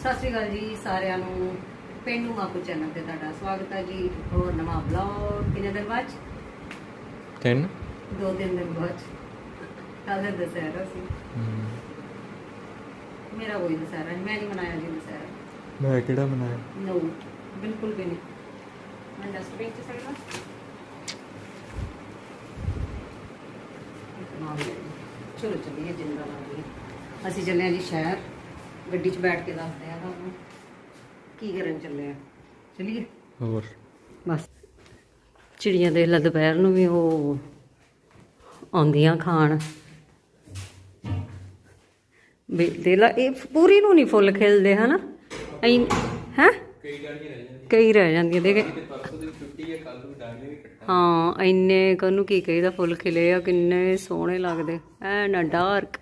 ਸਤਿ ਸ਼੍ਰੀ ਅਕਾਲ ਜੀ ਸਾਰਿਆਂ ਨੂੰ। ਪਿੰਡੂ ਮਾਪੂ ਚੈਨਲ ਤੇ ਤੁਹਾਡਾ ਸਵਾਗਤ ਹੈ ਜੀ। ਹੋਰ ਨਵਾਂ ਬਲੌਗ ਕਿੰਨੇ ਦਿਨ ਬਾਅਦ? ਤਿੰਨ। ਦੋ ਦਿਨ ਬਾਅਦ। 'ਚ। ਕੱਲ੍ਹ ਦਾ ਦੁਸਹਿਰਾ ਸੀ। ਮੇਰਾ ਕੋਈ ਦੁਸਹਿਰਾ ਨਹੀਂ ਮੈਂ ਨਹੀਂ ਮਨਾਇਆ ਜੀ ਦੁਸਹਿਰਾ। ਮੈਂ ਕਿਹੜਾ ਬਣਾਇਆ ਨੋ। ਬਿਲਕੁਲ ਵੀ ਨਹੀਂ ਮੈਂ ਡਸਟਬਿਨ ਚ ਸਕਦਾ ਚਲੋ ਚੱਲੀਏ ਜਿੰਦਾ ਅਸੀਂ ਚੱਲੇ ਆ ਜੀ ਸ਼ਹਿਰ। ਗੱਡੀ 'ਚ ਬੈਠ ਕੇ ਦੱਸਦੇ ਆ ਤੁਹਾਨੂੰ ਕੀ ਕਰਨ ਚੱਲੇ ਆ? ਚੱਲੀਏ? ਹੋਰ। ਬਸ। ਚਿੜੀਆਂ ਦੇ ਲਾ ਦੁਪਹਿਰ ਨੂੰ ਵੀ ਉਹ ਆਉਂਦੀਆਂ ਖਾਣ। ਵੀ ਦੇ ਲਾ ਇਹ ਪੂਰੀ ਨੂੰ ਨਹੀਂ ਫੁੱਲ ਖਿਲਦੇ ਹਨਾ? ਐ ਹੈ? ਕਈ ਰਹਿ ਜਾਂਦੀਆਂ। ਦੇਖ। ਹਾਂ ਇੰਨੇ ਕਨੂੰ ਕੀ ਕਹੀਦਾ ਫੁੱਲ ਖਿਲੇ ਆ ਕਿੰਨੇ ਸੋਹਣੇ ਲੱਗਦੇ। ਐ ਨਾ ਡਾਰਕ।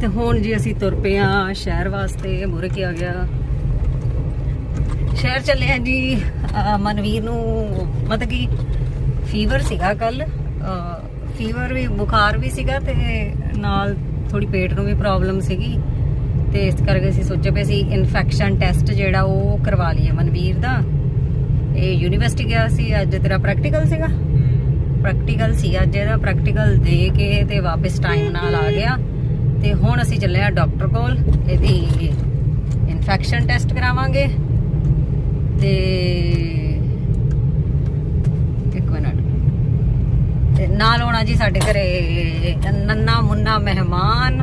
ਤੇ ਹੁਣ ਜੀ ਅਸੀਂ ਤੁਰ ਪਏ ਆ ਸ਼ਹਿਰ ਵਾਸਤੇ ਮੁਰੇ ਕੀ ਆ ਗਿਆ। ਸ਼ਹਿਰ ਚੱਲੇ ਆ ਜੀ ਮਨਵੀਰ ਨੂੰ ਮਤਲਬ ਕਿ ਫੀਵਰ ਸੀਗਾ ਕੱਲ ਫੀਵਰ ਵੀ ਬੁਖਾਰ ਵੀ ਸੀਗਾ ਤੇ ਨਾਲ ਥੋੜੀ ਪੇਟ ਨੂੰ ਵੀ ਪ੍ਰੋਬਲਮ ਸੀਗੀ। ਤੇ ਇਸ ਕਰਕੇ ਅਸੀਂ ਸੋਚਿਆ ਪਏ ਸੀ ਇਨਫੈਕਸ਼ਨ ਟੈਸਟ ਜਿਹੜਾ ਉਹ ਕਰਵਾ ਲਈਏ ਮਨਵੀਰ ਦਾ। ਇਹ ਯੂਨੀਵਰਸਿਟੀ ਗਿਆ ਸੀ ਅੱਜ ਤੇਰਾ ਪ੍ਰੈਕਟੀਕਲ ਸੀਗਾ। ਪ੍ਰੈਕਟੀਕਲ ਸੀ ਅੱਜ ਇਹਦਾ ਪ੍ਰੈਕਟੀਕਲ ਦੇ ਕੇ ਤੇ ਵਾਪਸ ਟਾਈਮ ਨਾਲ ਆ ਗਿਆ। ਤੇ ਹੁਣ ਅਸੀਂ ਚੱਲੇ ਆ ਡਾਕਟਰ ਕੋਲ, ਇਹਦੀ ਇਨਫੈਕਸ਼ਨ ਟੈਸਟ ਕਰਾਵਾਂਗੇ। ਤੇ ਇੱਕ ਮਿੰਟ। ਤੇ ਨਾਲ ਹੋਣਾ ਜੀ ਸਾਡੇ ਘਰੇ ਨੰਨਾ ਮੁੰਨਾ ਮਹਿਮਾਨ,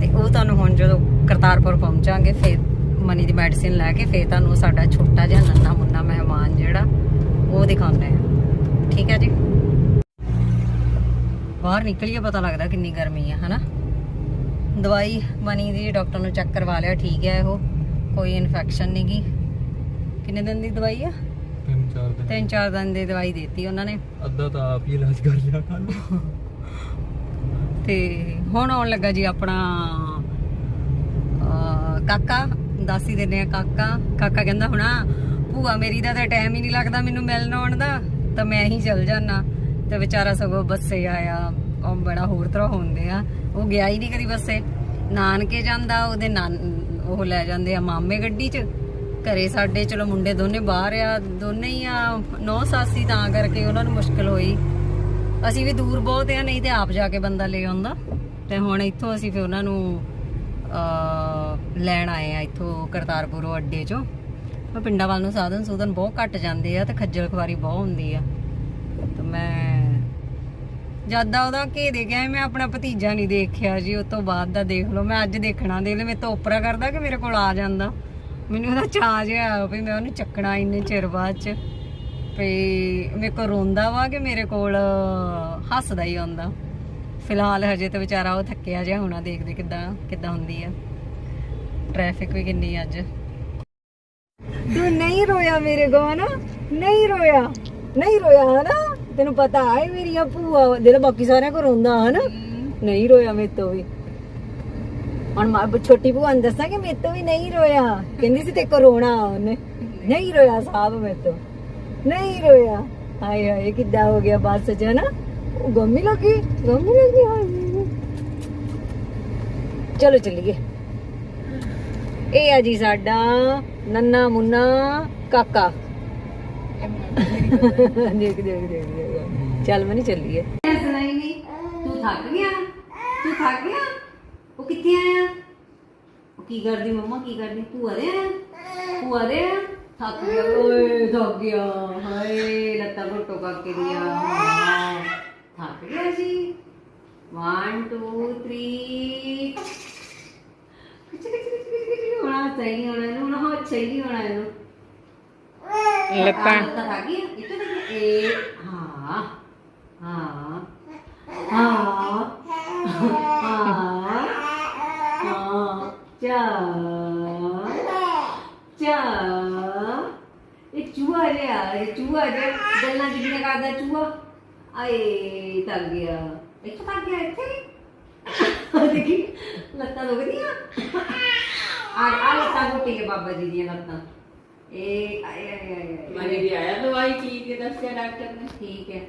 ਤੇ ਉਹ ਤੁਹਾਨੂੰ ਹੁਣ ਜਦੋਂ ਕਰਤਾਰਪੁਰ ਪਹੁੰਚਾਂਗੇ, ਫਿਰ ਮਨੀ ਦੀ ਮੈਡੀਸਿਨ ਲੈ ਕੇ ਫਿਰ ਤੁਹਾਨੂੰ ਸਾਡਾ ਛੋਟਾ ਜਿਹਾ ਨੰਨਾ ਮੁੰਨਾ ਮਹਿਮਾਨ ਜਿਹੜਾ, ਉਹ ਦਿਖਾਉਂਦੇ ਆ ਠੀਕ ਹੈ ਜੀ? ਬਾਹਰ ਨਿਕਲੀਏ, ਪਤਾ ਲੱਗਦਾ ਕਿੰਨੀ ਗਰਮੀ ਆ, ਹਨਾ? ਦਵਾਈ ਮਨੀ ਦੀ ਡਾਕਟਰ ਨੂੰ ਚੈੱਕ ਕਰਵਾ ਲਿਆ ਠੀਕ ਹੈ ਉਹ। ਕੋਈ ਇਨਫੈਕਸ਼ਨ ਨਹੀਂ ਗੀ। ਕਿੰਨੇ ਦਿਨ ਦੀ ਦਵਾਈ ਆ? ਤਿੰਨ ਚਾਰ ਦਿਨ। ਤਿੰਨ ਚਾਰ ਦਿਨ ਦੀ ਦਵਾਈ ਦਿੱਤੀ ਉਹਨਾਂ ਨੇ। ਅੱਧਾ ਤਾਂ ਆਪ ਹੀ ਇਲਾਜ ਕਰ ਲਿਆ ਕੱਲ ਤੇ ਹੁਣ ਆਉਣ ਲੱਗਾ ਜੀ ਆਪਣਾ ਕਾਕਾ ਦੱਸ ਹੀ ਦਿੰਦੇ ਆ ਕਾਕਾ। ਕਾਕਾ ਕਹਿੰਦਾ ਹੁਣਾ ਭੂਆ ਮੇਰੀ ਦਾ ਤਾਂ ਟਾਈਮ ਹੀ ਨਹੀਂ ਲੱਗਦਾ ਮੈਨੂੰ ਮਿਲਣ ਆਉਣ ਦਾ। ਤਾਂ ਮੈਂ ਹੀ ਚਲ ਜਾਣਾ ਤੇ ਵਿਚਾਰਾ ਸਗੋਂ ਬੱਸੇ ਆਇਆ। ਉਹ ਬੜਾ ਹੋਰ ਤਰ੍ਹਾਂ ਹੁੰਦੇ ਆ। ਉਹ ਗਿਆ ਹੀ ਨਹੀਂ ਕਦੀ ਬੱਸੇ। ਨਾਨਕੇ ਜਾਂਦਾ, ਉਹਦੇ ਨਾਨ, ਉਹ ਲੈ ਜਾਂਦੇ ਆ ਮਾਮੇ ਗੱਡੀ 'ਚ। ਘਰੇ ਸਾਡੇ, ਚਲੋ ਮੁੰਡੇ ਦੋਨੇ ਬਾਹਰ ਆ, ਦੋਨੇ ਹੀ ਆ, ਨੌ ਸਾਸੀ ਤਾਂ ਕਰਕੇ ਉਹਨਾਂ ਨੂੰ ਮੁਸ਼ਕਲ ਹੋਈ। ਅਸੀਂ ਵੀ ਦੂਰ ਬਹੁਤ ਆ, ਨਹੀਂ ਤੇ ਆਪ ਜਾ ਕੇ ਬੰਦਾ ਲੈ ਆਉਂਦਾ। ਤੇ ਹੁਣ ਇੱਥੋਂ ਅਸੀਂ ਫਿਰ ਉਹਨਾਂ ਨੂੰ ਅ ਲੈਣ ਆਏ ਆ ਇੱਥੋਂ ਕਰਤਾਰਪੁਰੋਂ ਅੱਡੇ ਚੋਂ। ਪਿੰਡਾਂ ਵੱਲ ਨੂੰ ਸਾਧਨ ਸੂਧਨ ਬਹੁਤ ਘੱਟ ਜਾਂਦੇ ਆ ਤੇ ਖੱਜਲ ਖਵਾਰੀ ਬਹੁਤ ਹੁੰਦੀ ਆ। ਤੇ ਮੈਂ ਜ਼ਿਆਦਾ ਉਹਦਾ ਘੇ ਗਿਆ ਮੈਂ ਆਪਣਾ ਭਤੀਜਾ ਨਹੀਂ ਦੇਖਿਆ ਜੀ ਉਸ ਤੋਂ ਬਾਅਦ ਦਾ ਦੇਖ ਲਓ। ਮੈਂ ਅੱਜ ਦੇਖਣਾ ਦੇ ਲੈ ਮੈਂ ਤਾਂ ਉਪਰਾ ਕਰਦਾ ਕਿ ਮੇਰੇ ਕੋਲ ਆ ਜਾਂਦਾ? ਮੈਨੂੰ ਉਹਦਾ ਚਾਅ ਜਿਹਾ ਵੀ ਮੈਂ ਉਹਨੂੰ ਚੱਕਣਾ ਇੰਨੇ ਚਿਰ ਬਾਅਦ ਚ। ਵੀ ਮੇਰੇ ਕੋਲ ਰੋਂਦਾ ਵਾ ਕਿ ਮੇਰੇ ਕੋਲ ਹੱਸਦਾ ਹੀ ਆਉਂਦਾ। ਫਿਲਹਾਲ ਹਜੇ ਤੇ ਵਿਚਾਰਾ ਉਹ ਥੱਕਿਆ ਜਿਹਾ ਹੋਣਾ, ਦੇਖਦੇ ਕਿਦਾਂ ਕਿਦਾਂ ਹੁੰਦੀ ਆ। ਟ੍ਰੈਫਿਕ ਵੀ ਕਿੰਨੀ ਅੱਜ। ਤੂੰ ਨਹੀਂ ਰੋਇਆ ਮੇਰੇ ਕੋਲ ਨਾ ਨਹੀਂ ਰੋਇਆ। ਨਹੀਂ ਰੋਇਆ, ਹਨਾ? ਤੈਨੂੰ ਪਤਾ ਹੈ ਮੇਰੀਆਂ ਭੂਆ ਦਿਲ ਬਾਕੀ ਸਾਰਿਆਂ ਕੋ ਰੋਂਦਾ ਹਨਾ ਨਹੀਂ ਰੋਇਆ ਮੇਰੇ ਤੋਂ ਵੀ। ਹੁਣ ਮਾਂ ਛੋਟੀ ਭੂਆ ਨੂੰ ਦੱਸਾਂ ਕਿ ਮੇਰੇ ਤੋਂ ਵੀ ਨਹੀਂ ਰੋਇਆ। ਕਹਿੰਦੀ ਸੀ ਤੇ ਕੋ ਰੋਣਾ ਉਹਨੇ। ਨਹੀਂ ਰੋਇਆ ਸਾਹਿਬ ਮੇਰੇ ਤੋਂ। ਨਹੀਂ ਰੋਇਆ। ਹਾਏ ਹਾਏ, ਕਿੱਦਾਂ ਹੋ ਗਿਆ ਬੱਸ ਚ ਨਾ ਗੰਮੀ ਲੱਗੀ ਗੰਮੀ ਲੱਗੀ ਹਾਏ। ਚਲੋ ਚੱਲੀਏ। ਇਹ ਆ ਜੀ ਸਾਡਾ ਨੰਨਾ ਮੁੰਨਾ ਕਾਕਾ। ਦੇਖ ਦੇਖ ਦੇਖ ਦੇਖ ਚੱਲ ਮਨੀ, ਚੱਲੀਏ। ਸੁਣਾਈ ਨਹੀਂ ਤੂੰ ਥੱਕ ਗਿਆ ਤੂੰ ਥੱਕ ਗਿਆ? ਉਹ ਕਿੱਥੇ ਆਇਆ? ਉਹ ਕੀ ਕਰਦੀ ਮੰਮਾ, ਕੀ ਕਰਦੀ? ਭੂਆ ਦੇ ਆਇਆ ਭੂਆ ਦੇ ਆਇਆ ਥੱਕ ਗਿਆ। ਓਏ, ਥੱਕ ਗਿਆ। ਹਾਏ, ਲੱਤਾਂ ਘੁੱਟੋ ਕਰਕੇ ਦਿਆ। ਥੱਕ ਗਿਆ ਜੀ 1 2 3 ਹੋਣਾ ਚਾਹੀਏ ਹੋਣਾ ਇਹਨੂੰ ਹੋਣਾ ਹੋ ਹੋਣਾ ਇਹਨੂੰ ਲੱਤਾਂ ਲੱਤਾਂ ਥੱਕ ਗਈਆਂ ਇੱਥੇ ਦੇਖ ਇਹ ਹਾਂ ਹਾਂ ਹਾਂ ਹਾਂ ਹਾਂ ਚਾ ਚਾ ਇਹ ਚੂਹਾ ਜਿਹਾ ਇਹ ਚੂਹਾ ਜਿਹਾ ਗੱਲਾਂ ਜਿਹੜੀਆਂ ਕਰਦਾ ਚੂਹਾ ਆਏ ਤੱਕ ਗਿਆ ਇੱਥੇ ਤੱਕ ਗਿਆ ਇੱਥੇ ਦੇਖੀ ਲੱਤਾਂ ਦੁਖਦੀਆਂ ਆ ਆ ਲੱਤਾਂ ਘੁੱਟੀ ਕੇ ਬਾਬਾ ਜੀ ਦੀਆਂ ਲੱਤਾਂ ਇਹ ਆਏ एक आया आया मैंने भी आया दवाई ठीक है दस डॉक्टर ने ठीक है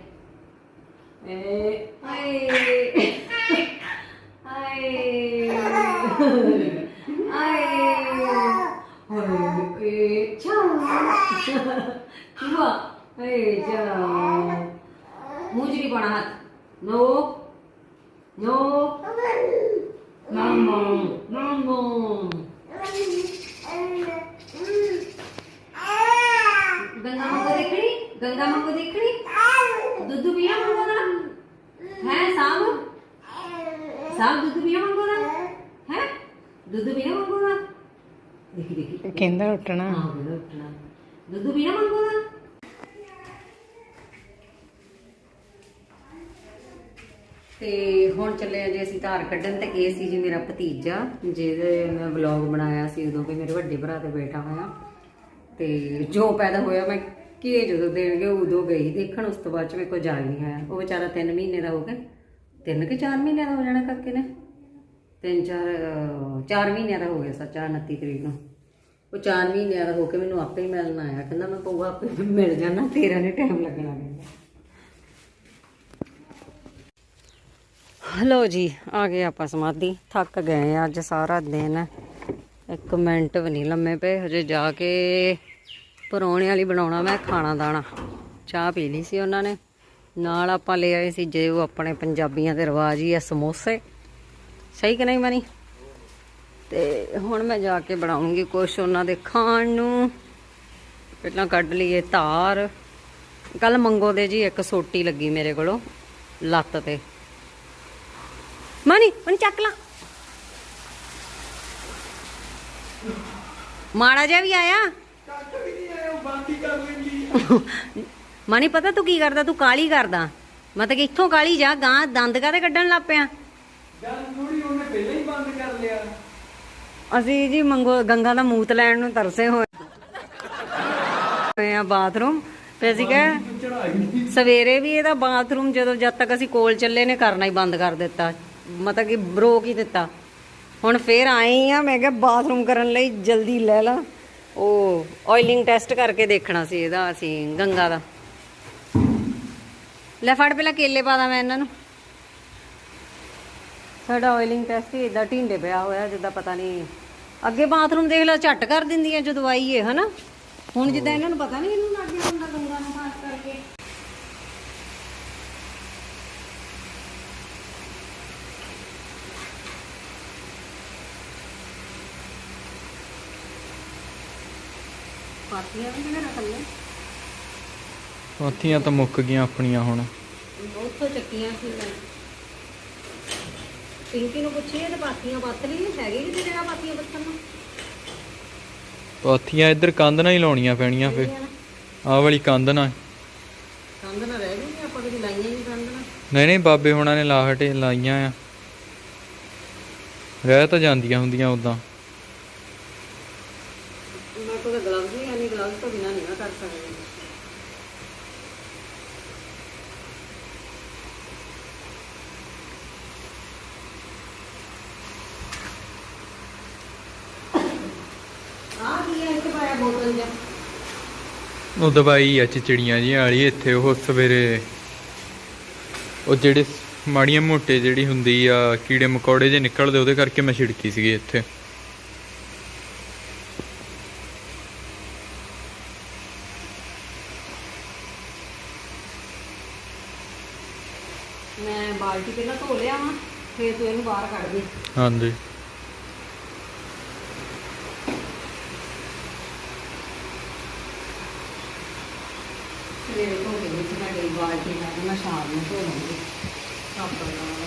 ए आए आए आए ए छा छुआ ए जा मुजरी पण हात नो नो नमो नमो ਗੰਗਾ ਮੰਗੋ ਦੇਖਣੀ ਗੰਗਾ ਮੰਗੋ ਦੇਖਣੀ ਦੁੱਧ ਪੀਣਾ ਮੰਗੋ ਦਾ ਹੈ ਸਾਬ ਸਾਬ ਦੁੱਧ ਪੀਣਾ ਮੰਗੋ ਦਾ ਹੈ ਦੁੱਧ ਪੀਣਾ ਮੰਗੋ ਦਾ ਦੇਖੀ ਦੇਖੀ ਕਹਿੰਦਾ ਉੱਠਣਾ ਹਾਂ ਬੇਟਾ ਉੱਠਣਾ ਦੁੱਧ ਪੀਣਾ ਮੰਗੋ ਦਾ ਤੇ ਹੁਣ ਚੱਲੇ ਆ ਜੀ ਅਸੀਂ ਧਾਰ ਕੱਢਣ ਤੇ ਇਹ ਸੀ ਜੀ ਮੇਰਾ ਭਤੀਜਾ ਜਿਹਦੇ ਮੈਂ ਵਲੌਗ ਬਣਾਇਆ ਸੀ ਉਦੋਂ ਵੀ ਮੇਰੇ ਵੱਡੇ ਭਰਾ ਤੇ ਬੈਠਾ ਹੋਇਆ। ਤੇ ਜੋ ਪੈਦਾ ਹੋਇਆ, ਮੈਂ ਕੀ ਜਦੋਂ ਦੇਣਗੇ, ਉਦੋਂ ਗਈ ਦੇਖਣ, ਉਸ ਤੋਂ ਬਾਅਦ ਚ ਮੇਰੇ ਕੋਲ ਜਾ ਨਹੀਂ ਆਇਆ। ਉਹ ਵਿਚਾਰਾ 3 ਮਹੀਨੇ ਦਾ ਹੋ ਗਿਆ ਤਿੰਨ ਕਿ 4 ਮਹੀਨੇ ਦਾ ਹੋ ਜਾਣਾ ਕਾਕੇ ਨੇ? ਤਿੰਨ ਚਾਰ 4 ਮਹੀਨਿਆਂ ਦਾ ਹੋ ਗਿਆ ਸੱਚਾ 29 ਤਰੀਕ ਨੂੰ। ਉਹ 4 ਮਹੀਨਿਆਂ ਦਾ ਹੋ ਕੇ ਮੈਨੂੰ ਆਪੇ ਹੀ ਮਿਲਣ ਆਇਆ। ਕਹਿੰਦਾ ਮੈਂ ਪਊਆ ਆਪੇ ਮਿਲ ਜਾਣਾ, ਤੇਰਾ ਨੇ ਟਾਈਮ ਲੱਗਣਾ ਕਹਿੰਦਾ। ਹਲੋ ਜੀ, ਆ ਗਏ ਆਪਾਂ ਸਮਾਧੀ। ਥੱਕ ਗਏ ਆ ਅੱਜ ਸਾਰਾ ਦਿਨ। ਇੱਕ ਮਿੰਟ ਵੀ ਨਹੀਂ ਲੰਮੇ ਪਏ, ਹਜੇ ਜਾ ਕੇ ਪਰੌਣੇ ਵਾਲੀ ਬਣਾਉਣਾ ਮੈਂ ਖਾਣਾ ਦਾਣਾ। ਚਾਹ ਪੀ ਲਈ ਸੀ ਉਹਨਾਂ ਨੇ। ਨਾਲ ਆਪਾਂ ਲੈ ਆਏ ਸੀ ਜੇ ਉਹ ਆਪਣੇ ਪੰਜਾਬੀਆਂ ਦੇ ਰਿਵਾਜ ਹੀ ਆ ਸਮੋਸੇ। ਸਹੀ ਕਿ ਨਹੀਂ ਮਨੀ? ਤੇ ਹੁਣ ਮੈਂ ਜਾ ਕੇ ਬਣਾਉਂਗੀ ਕੁਛ ਉਹਨਾਂ ਦੇ ਖਾਣ ਨੂੰ। ਪਹਿਲਾਂ ਕੱਢ ਲਈਏ ਧਾਰ ਕੱਲ ਮੰਗੋ ਦੇ ਜੀ ਇੱਕ ਸੋਟੀ ਲੱਗੀ ਮੇਰੇ ਕੋਲੋਂ, ਲੱਤ ਤੇ। ਮਨੀ ਮਨੀ ਚੱਕ ਲਾ। ਮਾੜਾ ਜਿਹਾ ਵੀ ਆਇਆ? ਮਨੀ ਪਤਾ ਤੂੰ ਕੀ ਕਰਦਾ? ਤੂੰ ਕਾਲੀ ਕਰਦਾ। ਮਤਲਬ ਕਿ ਇੱਥੋਂ ਕਾਲੀ ਜਾ ਗਾਂ ਦੰਦ ਕਾਤੇ ਕੱਢਣ ਲੱਗ ਪਿਆ? ਅਸੀਂ ਜੀ ਮੰਗੋ ਗੰਗਾ ਦਾ ਮੂਤ ਲੈਣ ਨੂੰ ਤਰਸੇ ਹੋਏ ਹੋਏ ਆ ਬਾਥਰੂਮ। ਤੇ ਅਸੀਂ ਕਹੇ ਸਵੇਰੇ ਵੀ ਇਹਦਾ ਬਾਥਰੂਮ ਜਦੋਂ ਜਦ ਤੱਕ ਅਸੀਂ ਕੋਲ ਚੱਲੇ ਨੇ ਕਰਨਾ ਹੀ ਬੰਦ ਕਰ ਦਿੱਤਾ। ਮਤਲਬ ਕਿ ਬਰੋਕ ਹੀ ਦਿੱਤਾ। ਹੁਣ ਫੇਰ ਆਏ ਆ ਮੈਂ ਕਿਹਾ ਬਾਥਰੂਮ ਕਰਨ ਲਈ ਜਲਦੀ ਲੈ ਲਾ। ਉਹ ਆਇਲਿੰਗ ਟੈਸਟ ਕਰਕੇ ਦੇਖਣਾ ਸੀ ਇਹਦਾ, ਅਸੀਂ ਗੰਗਾ ਦਾ। ਲੈ ਫੜ ਪਹਿਲਾਂ ਕੇਲੇ ਪਾ ਮੈਂ ਇਹਨਾਂ ਨੂੰ। ਸਾਡਾ ਆਇਲਿੰਗ ਟੈਸਟ ਹੀ ਇਦਾਂ ਢਿੰਡੇ ਪਿਆ ਹੋਇਆ, ਜਿੱਦਾਂ ਪਤਾ ਨਹੀਂ ਅੱਗੇ ਬਾਥਰੂਮ ਦੇਖ ਲਓ ਝੱਟ ਕਰ ਦਿੰਦੀਆਂ ਜਦੋਂ ਆਈ ਹੈ ਹਨਾ? ਹੁਣ ਜਿੱਦਾਂ ਇਹਨਾਂ ਨੂੰ ਪਤਾ ਨਹੀਂ ਇਹਨੂੰ ਲੱਗ ਗਿਆ ਹੁੰਦਾ ਗੰਗਾ ਨੂੰ ਪਾਤੀਆਂ ਵੀ ਪਾਥੀਆਂ ਤਾਂ ਮੁੱਕ ਗਈਆਂ ਆਪਣੀਆਂ ਹੁਣ। ਉੱਥੋਂ ਚੱਕੀਆਂ ਸੀ ਮੈਂ। ਪਿੰਕੀ ਨੂੰ ਪੁੱਛੀਏ ਤੇ ਪਾਤੀਆਂ ਪੱਤ ਲਈ ਹੈਗੀ ਕਿਤੇ ਜਗ੍ਹਾ ਪਾਤੀਆਂ ਪੱਤਣ ਨੂੰ? ਪਾਥੀਆਂ ਇੱਧਰ ਕੰਧ ਨਾਲ ਹੀ ਲਾਉਣੀਆਂ ਪੈਣੀਆਂ ਫੇ। ਆਹ ਵਾਲੀ ਕੰਧ। ਨਾਲ ਕੰਧ ਨਾ ਰਹਿ ਗਈ ਆਪਾਂ ਕਦੀ ਲਾਈਆਂ ਹੀ ਨਹੀਂ ਕੰਧ। ਨਾਲ ਨਹੀਂ ਨਹੀਂ ਬਾਬੇ ਹੁਣਾਂ ਨੇ ਲਾ ਹਟੇ ਲਾਈਆਂ ਆ। ਰਹਿ ਤਾਂ ਜਾਂਦੀਆਂ ਹੁੰਦੀਆਂ ਉਦਾਂ। ਮੈਂ ਕੋਲ ਗਲਵਜ਼ ਨਹੀਂ ਆਨੀ ਤੋਂ ਬਿਨਾ ਨਹੀਂ ਨਾ ਕਰ ਸਕਦੀ। ਉਹ ਦਵਾਈ ਆ ਚਿਚੜੀਆਂ ਜਿਹੀਆਂ ਵਾਲੀ, ਇੱਥੇ ਉਹ ਸਵੇਰੇ ਉਹ ਜਿਹੜੇ ਮਾੜੀਆਂ ਮੋਟੇ ਜਿਹੜੀ ਹੁੰਦੀ ਆ ਕੀੜੇ ਮਕੌੜੇ ਜੇ ਨਿਕਲਦੇ, ਉਹਦੇ ਕਰਕੇ ਮੈਂ ਛਿੜਕੀ ਸੀਗੀ ਇੱਥੇ ਮੈਂ ਬਾਲਟੀ ਪਹਿਲਾਂ ਧੋ ਲਿਆ ਵਾਂ ਫੇਰ ਤੂੰ ਇਹਨੂੰ ਬਾਹਰ ਕੱਢ ਦੇ। ਹਾਂਜੀ। ਸਵੇਰੇ ਧੋ ਕੇ ਵਿੱਚ ਮੈਂ ਗਈ ਬਾਲਟੀ ਨਾਲ ਮੈਂ ਸ਼ਾਮ ਨੂੰ ਧੋ ਲਵਾਂਗੀ। ਸਾਬਣ ਨਾਲ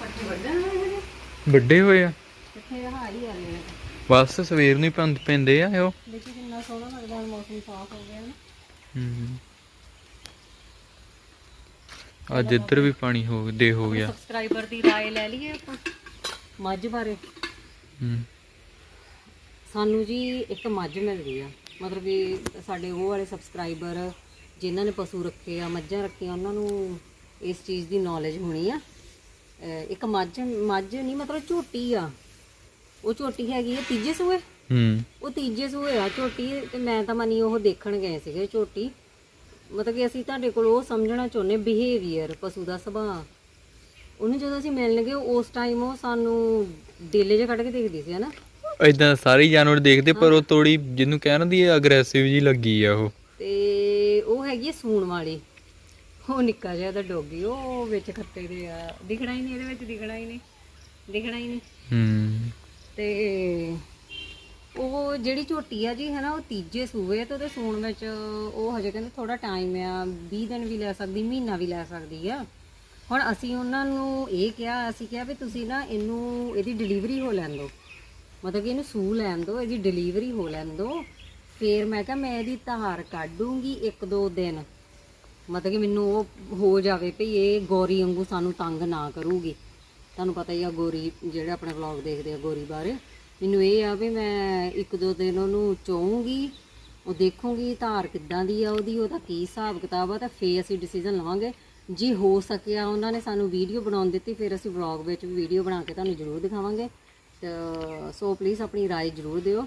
ਪੱਠੇ ਵੱਢਣ ਵਾਲੇ ਨੇ ਵੱਡੇ ਹੋਏ ਆ। ਕਿੱਥੇ ਹਾਈ ਆ ਨੇ। ਬਸ ਸਵੇਰ ਨੂੰ ਹੀ ਪੰਦ ਪੈਂਦੇ ਆ ਉਹ ਦੇਖੀ ਕਿੰਨਾ ਸੋਹਣਾ ਲੱਗਦਾ ਹੁਣ ਮੌਸਮ ਸਾਫ਼ ਹੋ ਹੂੰ ਅੱਜ ਇੱਧਰ ਵੀ ਪਾਣੀ ਹੋ ਦੇ ਹੋ ਗਿਆ ਸਬਸਕ੍ਰਾਈਬਰ ਦੀ رائے ਲੈ ਲਈਏ ਆਪਾਂ ਮੱਝ ਬਾਰੇ ਹੂੰ ਸਾਨੂੰ ਜੀ ਇੱਕ ਮੱਝ ਮਿਲ ਗਈ ਆ ਮਤਲਬ ਕਿ ਸਾਡੇ ਉਹ ਵਾਲੇ ਸਬਸਕ੍ਰਾਈਬਰ ਜਿਨ੍ਹਾਂ ਨੇ ਪਸ਼ੂ ਰੱਖੇ ਆ ਮੱਝਾਂ ਰੱਖੀਆਂ ਉਹਨਾਂ ਨੂੰ ਇਸ ਚੀਜ਼ ਦੀ ਨੌਲੇਜ ਹੋਣੀ ਆ ਅਹ ਇੱਕ ਮੱਝ ਮੱਝ ਨਹੀਂ ਮਤਲਬ ਝੋਟੀ ਆ ਉਹ ਝੋਟੀ ਹੈਗੀ ਆ ਤੀਜੇ ਸੂਏ ਹੂੰ। ਉਹ ਤੀਜੇ ਸੂਏ ਆ ਝੋਟੀ ਤੇ ਮੈਂ ਤਾਂ ਮਨੀ ਉਹ ਦੇਖਣ ਗਏ ਸੀਗੇ ਝੋਟੀ। ਮਤਲਬ ਕਿ ਅਸੀਂ ਤੁਹਾਡੇ ਕੋਲ ਉਹ ਸਮਝਣਾ ਚਾਹੁੰਦੇ ਬਿਹੇਵੀਅਰ ਪਸ਼ੂ ਦਾ ਸੁਭਾਅ। ਉਹਨੂੰ ਜਦੋਂ ਅਸੀਂ ਮਿਲਣ ਗਏ ਉਸ ਟਾਈਮ ਉਹ ਸਾਨੂੰ ਡੇਲੇ ਜਿਹਾ ਕੱਢ ਕੇ ਦੇਖਦੀ ਸੀ ਹਨਾ? ਇਦਾਂ ਸਾਰੇ ਜਾਨਵਰ ਦੇਖਦੇ ਪਰ ਉਹ ਥੋੜੀ ਜਿਹਨੂੰ ਕਹਿੰਦੀ ਹੈ ਅਗਰੈਸਿਵ ਜੀ ਲੱਗੀ ਆ ਉਹ। ਤੇ ਉਹ ਹੈਗੀ ਸੂਣ ਵਾਲੀ। ਉਹ ਨਿੱਕਾ ਜਿਹਾ ਦਾ ਡੋਗੀ ਉਹ ਵਿੱਚ ਖੱਤੇ ਦੇ ਆ। ਦਿਖਣਾ ਹੀ ਨਹੀਂ ਇਹਦੇ ਵਿੱਚ ਦਿਖਣਾ ਹੀ ਨਹੀਂ। ਦਿਖਣਾ ਹੀ ਨਹੀਂ। ਹੂੰ। ਤੇ ਉਹ ਜਿਹੜੀ ਝੋਟੀ ਆ ਜੀ, ਹੈ ਨਾ, ਉਹ ਤੀਜੇ ਸੂਏ ਤੇ ਉਹਦੇ ਸੂਣ ਵਿੱਚ ਉਹ ਹਜੇ ਕਹਿੰਦੇ ਥੋੜਾ ਟਾਈਮ ਆ 20 ਦਿਨ ਵੀ ਲੈ ਸਕਦੀ, ਮਹੀਨਾ ਵੀ ਲੈ ਸਕਦੀ ਆ। ਹੁਣ ਅਸੀਂ ਉਹਨਾਂ ਨੂੰ ਇਹ ਕਿਹਾ, ਅਸੀਂ ਕਿਹਾ ਵੀ ਤੁਸੀਂ ਨਾ ਇਹਨੂੰ, ਇਹਦੀ ਡਿਲੀਵਰੀ ਹੋ ਲੈਣ ਦਿਓ। ਮਤਲਬ ਕਿ ਇਹਨੂੰ ਸੂ ਲੈਣ ਦਿਓ, ਇਹਦੀ ਡਿਲੀਵਰੀ ਹੋ ਲੈਣ ਦਿਓ। ਫੇਰ ਮੈਂ ਕਿਹਾ, ਮੈਂ ਇਹਦੀ ਧਾਰ ਕੱਢੂੰਗੀ ਇੱਕ ਦੋ ਦਿਨ। ਮਤਲਬ ਕਿ ਮੈਨੂੰ ਉਹ ਹੋ ਜਾਵੇ ਭਈ ਇਹ ਗੋਰੀ ਵਾਂਗੂ ਸਾਨੂੰ ਤੰਗ ਨਾ ਕਰੂਗੀ। ਤੁਹਾਨੂੰ ਪਤਾ ਹੀ ਆ ਗੋਰੀ, ਜਿਹੜੇ ਆਪਣੇ ਵਲੌਗ ਦੇਖਦੇ ਆ ਗੋਰੀ ਬਾਰੇ। ਮੈਨੂੰ ਇਹ ਆ ਵੀ ਮੈਂ ਇੱਕ ਦੋ ਦਿਨ ਉਹਨੂੰ ਚੋਊਂਗੀ ਉਹ ਦੇਖੂੰਗੀ ਧਾਰ ਕਿੱਦਾਂ ਦੀ ਆ ਉਹਦੀ ਉਹਦਾ ਕੀ ਹਿਸਾਬ ਕਿਤਾਬ ਆ ਤਾਂ ਫੇਰ ਅਸੀਂ ਡਿਸੀਜਨ ਲਵਾਂਗੇ ਜੇ ਹੋ ਸਕਿਆ ਉਹਨਾਂ ਨੇ ਸਾਨੂੰ ਵੀਡੀਓ ਬਣਾਉਣ ਦਿੱਤੀ ਫਿਰ ਅਸੀਂ ਵਲੌਗ ਵਿੱਚ ਵੀ ਵੀਡੀਓ ਬਣਾ ਕੇ ਤੁਹਾਨੂੰ ਜ਼ਰੂਰ ਦਿਖਾਵਾਂਗੇ ਤਾਂ ਸੋ ਪਲੀਜ਼ ਆਪਣੀ رائے ਜ਼ਰੂਰ ਦਿਓ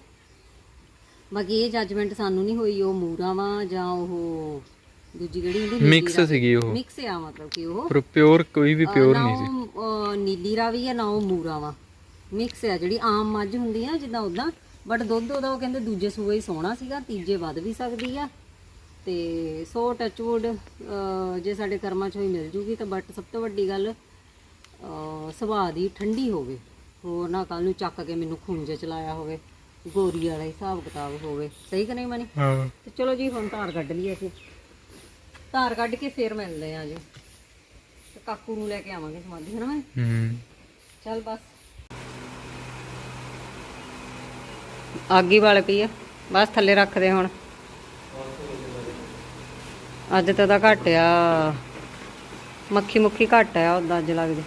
ਬਾਕੀ ਇਹ ਜੱਜਮੈਂਟ ਸਾਨੂੰ ਨਹੀਂ ਹੋਈ ਉਹ ਮੂਰਾ ਵਾ ਜਾਂ ਉਹ ਦੂਜੀ ਕਿਹੜੀ ਹੁੰਦੀ ਮਿਕਸ ਸੀਗੀ ਉਹ ਮਿਕਸ ਆ ਮਤਲਬ ਕਿ ਉਹ ਪਰ ਪਿਓਰ ਕੋਈ ਵੀ ਪਿਓਰ ਨਾ ਨਹੀਂ ਸੀ ਉਹ, ਅਹ, ਨੀਲੀ ਰਾਵੀ ਆ ਨਾ ਉਹ ਮੂਰਾ ਵਾ ਮਿਕਸ ਆ ਜਿਹੜੀ ਆਮ ਮੱਝ ਹੁੰਦੀ ਆ ਜਿੱਦਾਂ ਉਦਾਂ ਬਟ ਦੁੱਧ ਉਹਦਾ ਉਹ ਕਹਿੰਦੇ ਦੂਜੇ ਸੂਏ ਹੀ ਸੋਹਣਾ ਸੀਗਾ ਤੀਜੇ ਵੱਧ ਵੀ ਸਕਦੀ ਆ। ਤੇ ਸੋ ਟੱਚਵੁੱਡ ਜੇ ਸਾਡੇ ਕਰਮਾਂ ਚ ਹੋਈ ਮਿਲ ਜੂਗੀ ਤਾਂ ਬਟ ਸਭ ਤੋਂ ਵੱਡੀ ਗੱਲ ਸੁਭਾਅ ਦੀ ਠੰਡੀ ਹੋਵੇ। ਹੋਰ ਨਾ ਕੱਲ ਨੂੰ ਚੱਕ ਕੇ ਮੈਨੂੰ ਖੁੰਝੇ ਚਲਾਇਆ ਹੋਵੇ ਗੋਰੀ ਵਾਲਾ ਹਿਸਾਬ ਕਿਤਾਬ ਹੋਵੇ। ਸਹੀ ਕਿ ਨਹੀਂ ਮਨੀ? ਹਾਂ। ਤੇ ਚਲੋ ਜੀ ਹੁਣ ਧਾਰ ਕੱਢ ਲਈ ਅਸੀਂ। ਧਾਰ ਕੱਢ ਕੇ ਫੇਰ ਮਿਲਦੇ ਆ ਜੀ। ਕਾਕੂ ਨੂੰ ਲੈ ਕੇ ਆਵਾਂਗੇ ਸਮਾਧੀ ਹਨਾ ਮੈਂ ਹੂੰ। ਚੱਲ ਬਸ। ਆਗੀ ਵਾਲੇ ਪਈ ਆ। ਬਸ ਥੱਲੇ ਰੱਖਦੇ ਹੁਣ। ਅੱਜ ਤਾਂ ਦਾ ਘੱਟ ਆ। ਮੱਖੀ ਮੁੱਖੀ ਘੱਟ ਆ ਉਦਾਂ ਅੱਜ ਲੱਗਦੀ।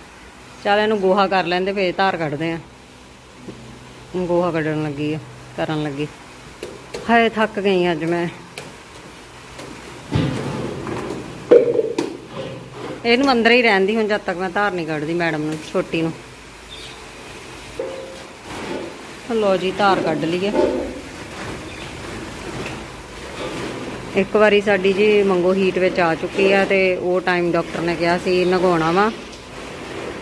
ਚੱਲ ਇਹਨੂੰ ਗੋਹਾ ਕਰ ਲੈਂਦੇ, ਫੇਰ ਧਾਰ ਕੱਢਦੇ ਆ। ਗੋਹਾ ਕੱਢਣ ਲੱਗੀ ਆ, ਕਰਨ ਲੱਗੀ। ਹਾਏ, ਥੱਕ ਗਈ ਅੱਜ ਮੈਂ। ਇਹਨੂੰ ਅੰਦਰ ਹੀ ਰਹਿੰਦੀ ਹੁਣ ਜਦ ਤੱਕ ਮੈਂ ਧਾਰ ਨਹੀਂ ਕੱਢਦੀ ਮੈਡਮ ਨੂੰ, ਛੋਟੀ ਨੂੰ। ਲੋ ਜੀ ਧਾਰ ਕੱਢ ਲਈ ਹੈ ਇੱਕ ਵਾਰੀ ਸਾਡੀ ਜੀ ਮੰਗੋ ਹੀਟ ਵਿੱਚ ਆ ਚੁੱਕੀ ਆ ਤੇ ਉਹ ਟਾਈਮ ਡਾਕਟਰ ਨੇ ਕਿਹਾ ਸੀ ਨਗਾਉਣਾ ਵਾ।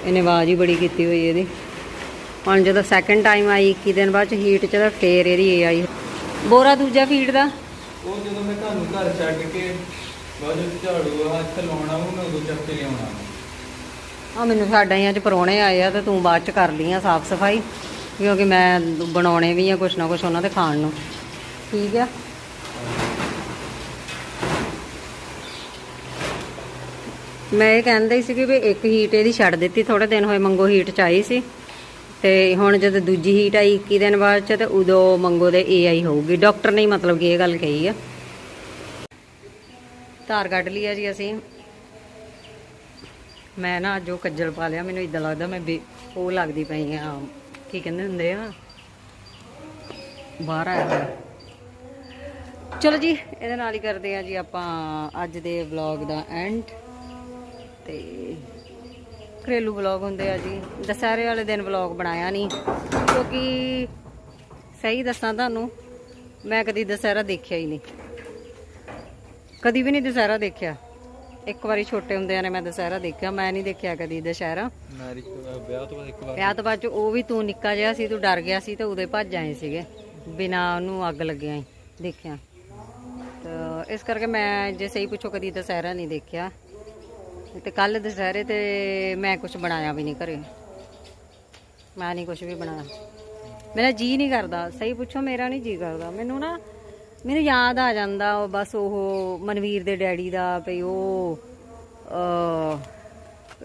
ਇਹਨੇ ਆਵਾਜ਼ ਹੀ ਬੜੀ ਕੀਤੀ ਹੋਈ ਇਹਦੀ। ਹੁਣ ਜਦੋਂ ਸੈਕੰਡ ਟਾਈਮ ਆਈ 21 ਦਿਨ ਬਾਅਦ ਚ ਹੀਟ ਚ ਤਾਂ ਫੇਰ ਇਹਦੀ ਇਹ ਆਈ। ਬੋਰਾ ਦੂਜਾ ਫੀਡ ਦਾ? ਉਹ ਜਦੋਂ ਮੈਂ ਤੁਹਾਨੂੰ ਘਰ ਛੱਡ ਕੇ ਬਾਅਦ ਝਾੜੂ ਆ ਇੱਥੇ ਲਾਉਣਾ ਉਹ ਮੈਂ ਉਦੋਂ ਚੱਕ ਕੇ ਲਿਆਉਣਾ। ਆ ਮੈਨੂੰ ਸਾਡਾ ਹੀ ਅੱਜ ਪਰੋਣੇ ਆਏ ਆ ਤੇ ਤੂੰ ਬਾਅਦ ਚ ਕਰ ਲਈ ਆ ਸਾਫ਼ ਸਫ਼ਾਈ। ਕਿਉਂਕਿ ਮੈਂ ਬਣਾਉਣੇ ਵੀ ਆ ਕੁਛ ਨਾ ਕੁਛ ਉਹਨਾਂ ਦੇ ਖਾਣ ਨੂੰ। ਠੀਕ ਆ? ਮੈਂ ਇਹ ਕਹਿੰਦਾ ਹੀ ਸੀ ਕਿ ਵੀ ਇੱਕ ਹੀਟ ਇਹਦੀ ਛੱਡ ਦਿੱਤੀ ਥੋੜੇ ਦਿਨ ਹੋਏ ਮੰਗੋ ਹੀਟ ਚ ਆਈ ਸੀ। ਤੇ ਹੁਣ ਜਦੋਂ ਦੂਜੀ ਹੀਟ ਆਈ 21 ਦਿਨ ਬਾਅਦ ਚ ਤੇ ਉਦੋਂ ਮੰਗੋ ਦੇ ਏਆਈ ਹੋਊਗੀ। ਡਾਕਟਰ ਨੇ ਮਤਲਬ ਕਿ ਇਹ ਗੱਲ ਕਹੀ ਆ। ਧਾਰ ਕੱਢ ਲਈ ਆ ਜੀ ਅਸੀਂ। ਮੈਂ ਨਾ ਅੱਜ ਉਹ ਕੱਜਲ ਪਾ ਲਿਆ, ਮੈਨੂੰ ਇਦਾਂ ਲੱਗਦਾ ਮੈਂ ਬੇ- ਉਹ ਲੱਗਦੀ ਪਈ ਆ। ਕੀ ਕਹਿੰਦੇ ਹੁੰਦੇ ਆ? ਬਾਹਰ ਆਇਆ ਹੋਇਆ। ਚਲੋ ਜੀ, ਇਹਦੇ ਨਾਲ ਹੀ ਕਰਦੇ ਆ ਜੀ ਆਪਾਂ ਅੱਜ ਦੇ ਵਲੌਗ ਦਾ ਐਂਡ ਤੇ ਘਰੇਲੂ ਵਲੌਗ ਹੁੰਦੇ ਆ ਜੀ। ਦਸਹਿਰੇ ਵਾਲੇ ਦਿਨ ਵਲੌਗ ਬਣਾਇਆ ਨਹੀਂ, ਕਿਉਂਕਿ ਸਹੀ ਦੱਸਾਂ ਤੁਹਾਨੂੰ, ਮੈਂ ਕਦੀ ਦਸਹਿਰਾ ਦੇਖਿਆ ਹੀ ਨਹੀਂ। ਕਦੀ ਵੀ ਨਹੀਂ ਦਸਹਿਰਾ ਦੇਖਿਆ। ਇੱਕ ਵਾਰੀ ਛੋਟੇ ਹੁੰਦਿਆਂ ਨੇ ਮੈਂ ਦਸਹਿਰਾ ਦੇਖਿਆ ਮੈਂ ਨਹੀਂ ਦੇਖਿਆ ਕਦੀ ਦਸ਼ਹਿਰਾ। ਮੈਰਿਜ ਵਿਆਹ ਤੋਂ ਬਾਅਦ ਇੱਕ ਵਾਰ ਵਿਆਹ ਤੋਂ ਬਾਅਦ 'ਚ ਉਹ ਵੀ ਤੂੰ ਨਿੱਕਾ ਜਿਹਾ ਸੀ ਤੂੰ ਡਰ ਗਿਆ ਸੀ ਤੇ ਉਹਦੇ ਭੱਜ ਆਏ ਸੀਗੇ। ਬਿਨਾ ਉਹਨੂੰ ਅੱਗ ਲੱਗਿਆ ਹੀ ਦੇਖਿਆ। ਤਾਂ ਇਸ ਕਰਕੇ ਮੈਂ ਜੇ ਸਹੀ ਪੁੱਛੋ ਕਦੀ ਦਸਹਿਰਾ ਨਹੀਂ ਦੇਖਿਆ। ਤੇ ਕੱਲ ਦਸਹਿਰੇ ਤੇ ਮੈਂ ਕੁਝ ਬਣਾਇਆ ਵੀ ਨਹੀਂ ਘਰੇ। ਮੈਂ ਨਹੀਂ ਕੁਝ ਵੀ ਬਣਾਇਆ। ਮੇਰਾ ਜੀ ਨਹੀਂ ਕਰਦਾ। ਸਹੀ ਪੁੱਛੋ ਮੇਰਾ ਨਹੀਂ ਜੀ ਕਰਦਾ। ਮੈਨੂੰ ਨਾ ਮੈਨੂੰ ਯਾਦ ਆ ਜਾਂਦਾ ਉਹ ਬਸ ਉਹ ਮਨਵੀਰ ਦੇ ਡੈਡੀ ਦਾ ਭਈ ਉਹ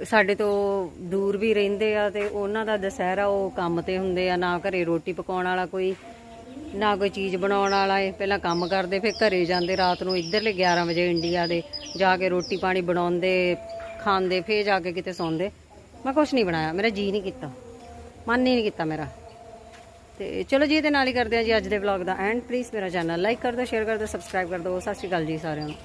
ਸਾਡੇ ਤੋਂ ਦੂਰ ਵੀ ਰਹਿੰਦੇ ਆ ਤੇ ਉਹਨਾਂ ਦਾ ਦਸਹਿਰਾ ਉਹ ਕੰਮ ਤੇ ਹੁੰਦੇ ਆ, ਨਾ ਘਰੇ ਰੋਟੀ ਪਕਾਉਣ ਵਾਲਾ ਕੋਈ, ਨਾ ਕੋਈ ਚੀਜ਼ ਬਣਾਉਣ ਵਾਲਾ ਏ। ਪਹਿਲਾਂ ਕੰਮ ਕਰਦੇ, ਫਿਰ ਘਰੇ ਜਾਂਦੇ, ਰਾਤ ਨੂੰ ਇੱਧਰਲੇ 11 ਵਜੇ ਇੰਡੀਆ ਦੇ ਜਾ ਕੇ ਰੋਟੀ ਪਾਣੀ ਬਣਾਉਂਦੇ, ਖਾਂਦੇ, ਫੇਰ ਜਾ ਕੇ ਕਿਤੇ ਸੌਂਦੇ। ਮੈਂ ਕੁਝ ਨਹੀਂ ਬਣਾਇਆ, ਮੇਰਾ ਜੀ ਨਹੀਂ ਕੀਤਾ। ਮਨ ਹੀ ਨਹੀਂ ਕੀਤਾ ਮੇਰਾ। ਤੇ ਚਲੋ ਜੀ, ਇਹਦੇ ਨਾਲ ਹੀ ਕਰਦੇ ਆ ਜੀ ਅੱਜ ਦੇ ਵਲੌਗ ਦਾ ਐਂਡ ਪਲੀਜ਼ ਮੇਰਾ ਚੈਨਲ ਲਾਈਕ ਕਰ ਦਿਓ ਸ਼ੇਅਰ ਕਰ ਦਿਓ ਸਬਸਕ੍ਰਾਈਬ ਕਰ ਦਿਓ। ਸਤਿ ਸ਼੍ਰੀ ਅਕਾਲ ਜੀ ਸਾਰਿਆਂ ਨੂੰ।